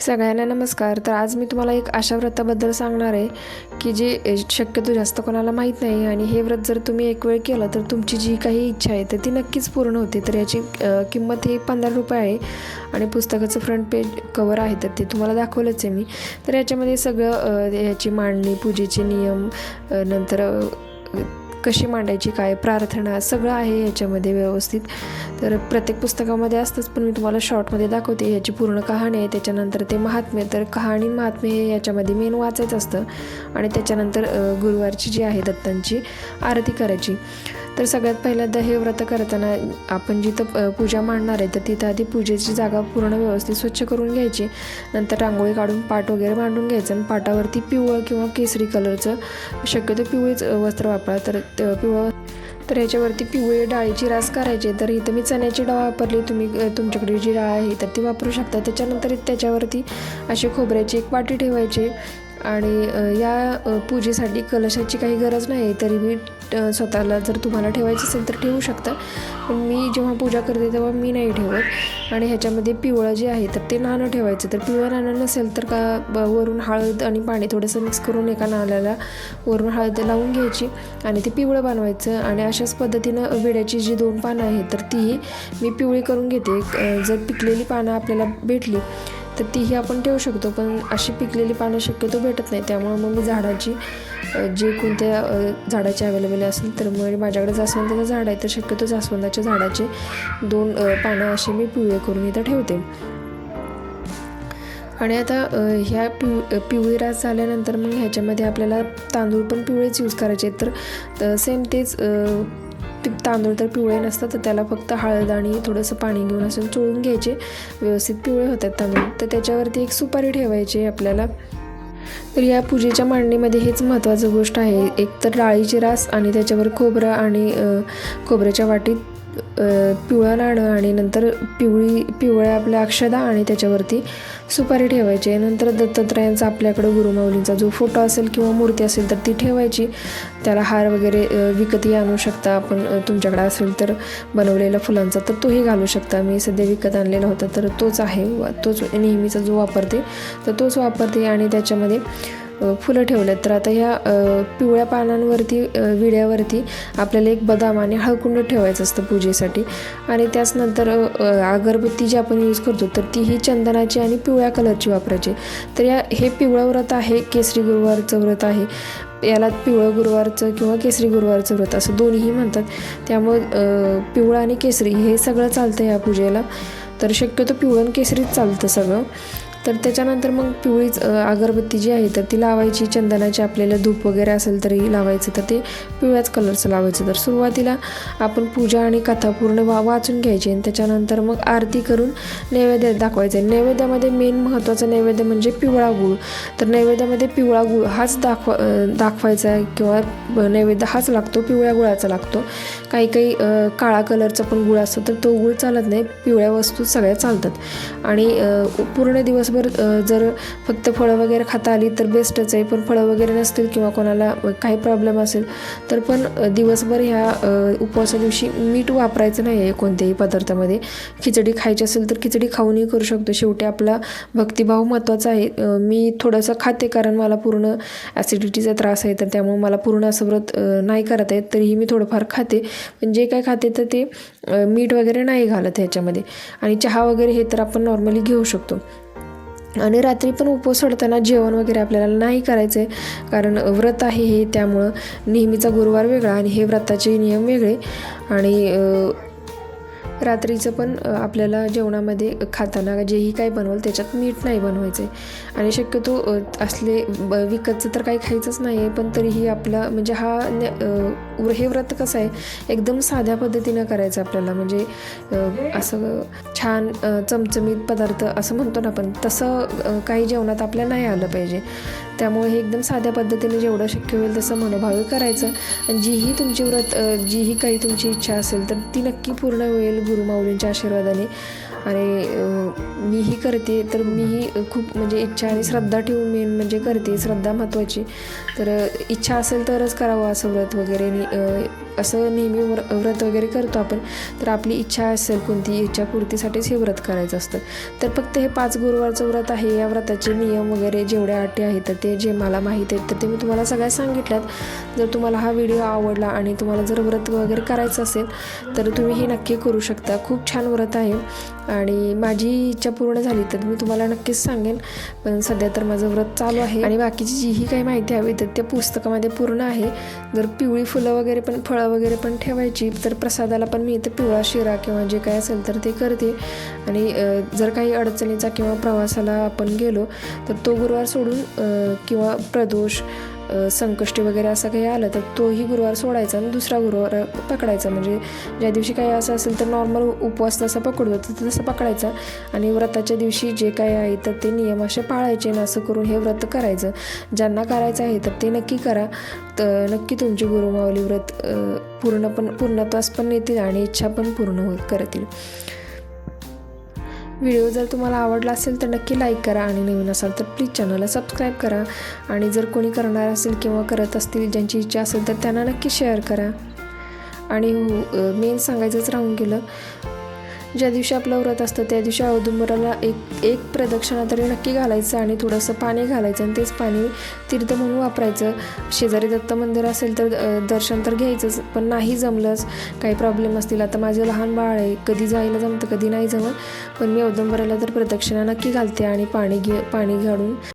सगळ्यांना नमस्कार. तर आज मी तुम्हाला एक अशा व्रताबद्दल सांगणार आहे की जे शक्यतो जास्त कोणाला माहीत नाही आणि हे व्रत जर तुम्ही एक वेळ केलं तर तुमची जी काही इच्छा आहे तर ती नक्कीच पूर्ण होते. तर याची किंमत ही पंधरा रुपये आहे आणि पुस्तकाचं फ्रंट पेज कवर आहे तर ते तुम्हाला दाखवलंच आहे मी. तर याच्यामध्ये सगळं याची मांडणी पूजेचे नियम नंतर कशी मांडायची काय प्रार्थना सगळं आहे याच्यामध्ये व्यवस्थित. तर प्रत्येक पुस्तकामध्ये असतंच पण मी तुम्हाला शॉर्टमध्ये दाखवते. याची पूर्ण कहाणी आहे. त्याच्यानंतर ते महात्म्य तर कहाणी महात्म्य हे याच्यामध्ये मेन वाचायचं असतं. आणि त्याच्यानंतर गुरुवारची जी आहे दत्तांची आरती करायची. तर सगळ्यात पहिल्यांदा हे व्रत करताना आपण जिथं पूजा मांडणार आहे तर तिथं आधी पूजेची जागा पूर्ण व्यवस्थित स्वच्छ करून घ्यायची. नंतर रांगोळी काढून पाट वगैरे मांडून घ्यायचं. आणि पाटावरती पिवळं किंवा केसरी कलरचं शक्यतो पिवळीच वस्त्र वापरा. तर पिवळं तर याच्यावरती पिवळी डाळीची रास करायची तर इथं मी चण्याची डाळ वापरली तुम्ही तुमच्याकडे जी डाळ आहे तर ती वापरू शकता. त्याच्यानंतर त्याच्यावरती अशी खोबऱ्याची एक वाटी ठेवायची आणि या पूजेसाठी कलशाची काही गरज नाही तरी मी स्वतःला जर तुम्हाला ठेवायचं असेल तर ठेवू शकता. पण मी जेव्हा पूजा करते तेव्हा मी नाही ठेवत. आणि ह्याच्यामध्ये पिवळं जे आहे तर ते नाणं ठेवायचं. तर पिवळं नाणं नसेल तर का ब- वरून हळद आणि पाणी थोडंसं मिक्स करून एका नाण्याला वरून हळद लावून घ्यायची आणि ते पिवळं बनवायचं. आणि अशाच पद्धतीनं विड्याची जी दोन पानं आहेत तर तीही मी पिवळी करून घेते. जर पिकलेली पानं आपल्याला भेटली तर तीही आपण ठेवू शकतो पण अशी पिकलेली पानं शक्यतो भेटत नाही. त्यामुळं मग मी झाडाची जे कोणत्या झाडाची अवेलेबल असेल तर मग माझ्याकडे जास्वंदाचं झाड आहे तर शक्यतो जास्वंदाच्या झाडाचे दोन पानं अशी मी पिवळे करून इथं ठेवते. आणि आता ह्या पिव पिवळी रास झाल्यानंतर मग ह्याच्यामध्ये आपल्याला तांदूळ पण पिवळेच यूज करायचे तर सेम तेच तांदूळ तर पिवळे नसतात तर त्याला फक्त हळद आणि थोडंसं पाणी घेऊन असं चोळून घ्यायचे. व्यवस्थित पिवळे होतात तांदूळ. तर त्याच्यावरती एक सुपारी ठेवायची आहे आपल्याला. तर या पूजेच्या मांडणीमध्ये हेच महत्त्वाचं गोष्ट आहे. एक तर डाळीची रास आणि त्याच्यावर खोबरं आणि खोबऱ्याच्या वाटीत पिवळं नाणं आणि नंतर पिवळी पिवळ्या आपल्या अक्षदा आणि त्याच्यावरती सुपारी ठेवायची. नंतर दत्तात्रयांचा आपल्याकडं गुरुमाऊलींचा जो फोटो असेल किंवा मूर्ती असेल तर ती ठेवायची. त्याला हार वगैरे विकतही आणू शकता आपण. तुमच्याकडे असेल तर बनवलेला फुलांचा तर तोही घालू शकता. मी सध्या विकत आणलेला होता तर तोच आहे. तोच नेहमीचा जो वापरते तर तोच वापरते आणि त्याच्यामध्ये फुलं ठेवलेत. तर आता ह्या पिवळ्या पानांवरती विड्यावरती आपल्याला एक बदाम आणि हळकुंड ठेवायचं असतं पूजेसाठी. आणि त्याचनंतर अगरबत्ती जी आपण यूज करतो तर ती ही चंदनाची आणि पिवळ्या कलरची वापरायची. तर या हे पिवळं व्रत आहे केसरी गुरुवारचं व्रत आहे. याला पिवळं गुरुवारचं किंवा केसरी गुरुवारचं व्रत असं दोन्हीही म्हणतात. त्यामुळं पिवळं आणि केसरी हे सगळं चालतं या पूजेला. तर शक्यतो पिवळं केसरीच चालतं सगळं. तर त्याच्यानंतर मग पिवळीच अगरबत्ती जी आहे तर ती लावायची. चंदनाची आपल्याला धूप वगैरे असेल तरी लावायचं तर ते पिवळ्याच कलरचं लावायचं. तर सुरुवातीला आपण पूजा आणि कथा पूर्ण वा वाचून घ्यायची आणि त्याच्यानंतर मग आरती करून नैवेद्य दाखवायचं. आहे नैवेद्यामध्ये मेन महत्त्वाचं नैवेद्य म्हणजे पिवळा गुळ. तर नैवेद्यामध्ये पिवळा गुळ हाच दाखवा दाखवायचा आहे किंवा नैवेद्य हाच लागतो पिवळ्या गुळाचा लागतो. काही काही काळा कलरचा पण गुळ असतो तर तो गुळ चालत नाही. पिवळ्या वस्तू सगळ्या चालतात. आणि पूर्ण दिवस दिवसभर जर फक्त फळं वगैरे खाता आली तर बेस्टच आहे. पण फळं वगैरे नसतील किंवा कोणाला काही प्रॉब्लेम असेल तर पण दिवसभर ह्या उपवासा दिवशी मीठ वापरायचं नाही आहे कोणत्याही पदार्थामध्ये. खिचडी खायची असेल तर खिचडी खाऊनही करू शकतो. शेवटी आपला भक्तिभाव महत्त्वाचा आहे. मी थोडंसं खाते कारण मला पूर्ण ॲसिडिटीचा त्रास आहे तर त्यामुळे मला पूर्ण असं व्रत नाही करत आहेत तरीही मी थोडंफार खाते. पण जे काय खाते तर ते मीठ वगैरे नाही घालत ह्याच्यामध्ये. आणि चहा वगैरे हे तर आपण नॉर्मली घेऊ शकतो. आणि रात्री पण उपवास सोडताना जेवण वगैरे आपल्याला नाही करायचं आहे कारण व्रत आहे हे त्यामुळं नेहमीचा गुरुवार वेगळा आणि हे व्रताचे नियम वेगळे. आणि रात्रीचं पण आपल्याला जेवणामध्ये खाताना जेही काही बनवलं त्याच्यात मीठ नाही बनवायचं आहे आणि शक्यतो असले ब विकतचं तर काही खायचंच नाही आहे पण तरीही आपला म्हणजे हा न हे व्रत कसं आहे एकदम साध्या पद्धतीनं करायचं आपल्याला. म्हणजे असं छान चमचमीत पदार्थ असं म्हणतो ना आपण तसं काही जेवणात आपल्या नाही आलं पाहिजे. त्यामुळे हे एकदम साध्या पद्धतीने जेवढं शक्य होईल तसं मनोभावे करायचं. आणि जीही तुमची व्रत जीही काही तुमची इच्छा असेल तर ती नक्की पूर्ण होईल. गुरुमाऊलींच्या आशीर्वादाने. आणि मीही करते तर मीही खूप म्हणजे इच्छा आणि श्रद्धा ठेवून मेन म्हणजे करते श्रद्धा महत्त्वाची. तर इच्छा असेल तरच करावं असं व्रत वगैरे असं नेहमी व्र व्रत वगैरे करतो आपण तर आपली इच्छा असेल कोणती इच्छा पूर्तीसाठीच हे व्रत करायचं असतं. तर फक्त हे पाच गुरुवारचं व्रत आहे या व्रताचे नियम वगैरे जेवढ्या अटी आहेत तर ते जे मला माहीत आहेत तर ते मी तुम्हाला सगळ्या सांगितल्यात. जर तुम्हाला हा व्हिडिओ आवडला आणि तुम्हाला जर व्रत वगैरे करायचं असेल तर तुम्ही हे नक्की करू शकता. खूप छान व्रत आहे. आणि माझी इच्छा पूर्ण झाली तर मी तुम्हाला नक्कीच सांगेन. पण सध्या तर माझं व्रत चालू आहे. आणि बाकीची जीही काही माहिती हवी तर त्या पुस्तकामध्ये पूर्ण आहे. जर पिवळी फुलं वगैरे पण फळं वगैरे पण ठेवायची तर प्रसादाला पण मी इथं पिवळा शिरा किंवा जे काही असेल तर ते करते. आणि जर काही अडचणीचा किंवा प्रवासाला आपण गेलो तर तो गुरुवार सोडून किंवा प्रदोष संकष्टी वगैरे असं काही आलं तर तोही गुरुवार सोडायचा आणि दुसरा गुरुवार पकडायचा. म्हणजे ज्या दिवशी काही असं असेल तर नॉर्मल उपवास तसा पकडतो तर तसं पकडायचा. आणि व्रताच्या दिवशी जे काही आहे तर ते नियम असे पाळायचे आणि असं करून हे व्रत करायचं. ज्यांना करायचं आहे तर ते नक्की करा. तर नक्की तुमची गुरुमावली व्रत पूर्ण पण पूर्णत्वास पण येतील आणि इच्छा पण पूर्ण करतील. व्हिडिओ जर तुम्हाला आवडला असेल तर नक्की लाईक करा आणि नवीन असाल तर प्लीज चॅनलला सबस्क्राईब करा. आणि जर कोणी करणार असेल किंवा करत असतील ज्यांची इच्छा असेल तर त्यांना नक्की शेअर करा. आणि हो, मेन सांगायचंच राहून गेलं ज्या दिवशी आपलं व्रत असतं त्या दिवशी औदुंबराला एक एक प्रदक्षिणा तरी नक्की घालायचं आणि थोडंसं पाणी घालायचं आणि तेच पाणी तीर्थ म्हणून वापरायचं. शेजारी दत्त मंदिर असेल तर दर्शन तर घ्यायचंच पण नाही जमलंच. काही प्रॉब्लेम असतील. आता माझं लहान बाळ आहे. कधी जायला जमतं कधी नाही जमत. पण मी औदुंबराला तर प्रदक्षिणा नक्की घालते आणि पाणी घे पाणी घालून